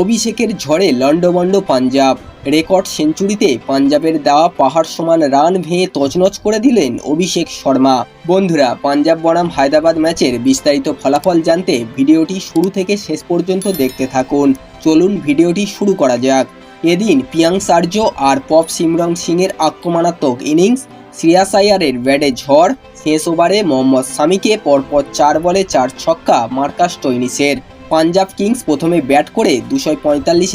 অভিষেকের ঝড়ে লন্ডভন্ড পাঞ্জাব। রেকর্ড সেঞ্চুরিতে পাঞ্জাবের দেওয়া পাহাড় সমান রান ভেঙে তছনছ করে দিলেন অভিষেক শর্মা। বন্ধুরা, পাঞ্জাব বনাম হায়দ্রাবাদ ম্যাচের বিস্তারিত ফলাফল জানতে ভিডিওটি শুরু থেকে শেষ পর্যন্ত দেখতে থাকুন। চলুন ভিডিওটি শুরু করা যাক। এদিন পিয়াং সার্জ আর পপ সিমরন সিংয়ের আক্রমণাত্মক ইনিংস শ্রেয়াস আয়ারের ব্যাটে ঝড়, শেষ ওভারে মোহাম্মদ সামিকে পরপর চার বলে চার ছক্কা মার্কাস টইনিসের পাঞ্জাব কিংস প্রথমে ব্যাট করে দুশো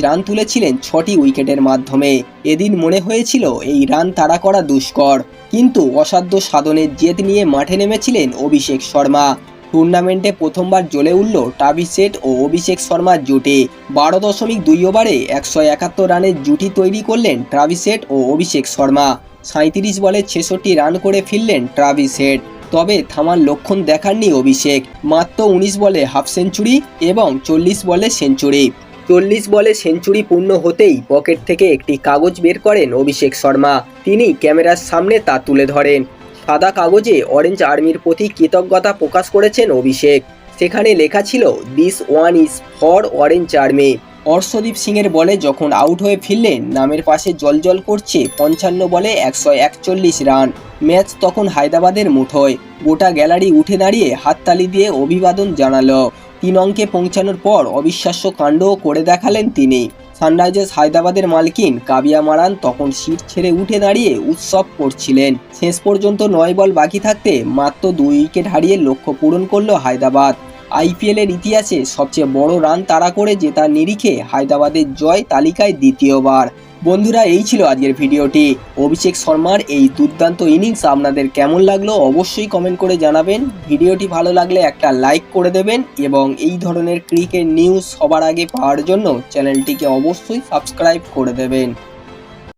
রান তুলেছিলেন ছটি উইকেটের মাধ্যমে। এদিন মনে হয়েছিল এই রান তাড়া করা দুষ্কর, কিন্তু অসাধ্য সাধনের জেদ নিয়ে মাঠে নেমেছিলেন অভিষেক শর্মা। টুর্নামেন্টে প্রথমবার জ্বলে উঠল টাবি সেট ও অভিষেক শর্মার জুটি। বারো দশমিক দুই ওভারে একশো একাত্তর রানের জুটি তৈরি করলেন ট্রাভিস হেড ও অভিষেক শর্মা। সাঁত্রিশ বলে ছেষট্টি রান করে ফিরলেন ট্রাভিস হেড তবে থামার লক্ষণ দেখাননি অভিষেক। মাত্র উনিশ বলে হাফ সেঞ্চুরি এবং চল্লিশ বলে সেঞ্চুরি। চল্লিশ বলে সেঞ্চুরি পূর্ণ হতেই পকেট থেকে একটি কাগজ বের করেন অভিষেক শর্মা। তিনি ক্যামেরার সামনে তা তুলে ধরেন। সাদা কাগজে অরেঞ্জ আর্মির প্রতি কৃতজ্ঞতা প্রকাশ করেছেন অভিষেক। সেখানে লেখা ছিল this one is for orange army Arshdeep সিংয়ের বলে যখন আউট হয়ে ফিরলেন, নামের পাশে জলজল করছে পঞ্চান্ন বলে একশো একচল্লিশ রান। ম্যাচ তখন হায়দ্রাবাদের মুঠোয় গোটা গ্যালারি উঠে দাঁড়িয়ে হাততালি দিয়ে অভিবাদন জানালো। তিন অঙ্কে পৌঁছানোর পর অবিশ্বাস্য কাণ্ডও করে দেখালেন তিনি। সানরাইজার্স হায়দ্রাবাদের মালকিন কাবিয়া মারান তখন সিট ছেড়ে উঠে দাঁড়িয়ে উৎসব করছিলেন। শেষ পর্যন্ত নয় বল বাকি থাকতে মাত্র দুই উইকেট হারিয়ে লক্ষ্য পূরণ করল হায়দ্রাবাদ। আইপিএলের ইতিহাসে সবচেয়ে বড় রান তাড়া করে জেতার নিরিখে হায়দ্রাবাদের জয় তালিকায় দ্বিতীয়বার। বন্ধুরা, এই ছিল আজকের ভিডিওটি। অভিষেক শর্মার এই দুর্দান্ত ইনিংস আপনাদের কেমন লাগল অবশ্যই কমেন্ট করে জানাবেন। ভিডিওটি ভালো লাগলে একটা লাইক করে দেবেন এবং এই ধরনের ক্রিকেট নিউজ সবার আগে পাওয়ার জন্য চ্যানেলটিকে অবশ্যই সাবস্ক্রাইব করে দেবেন।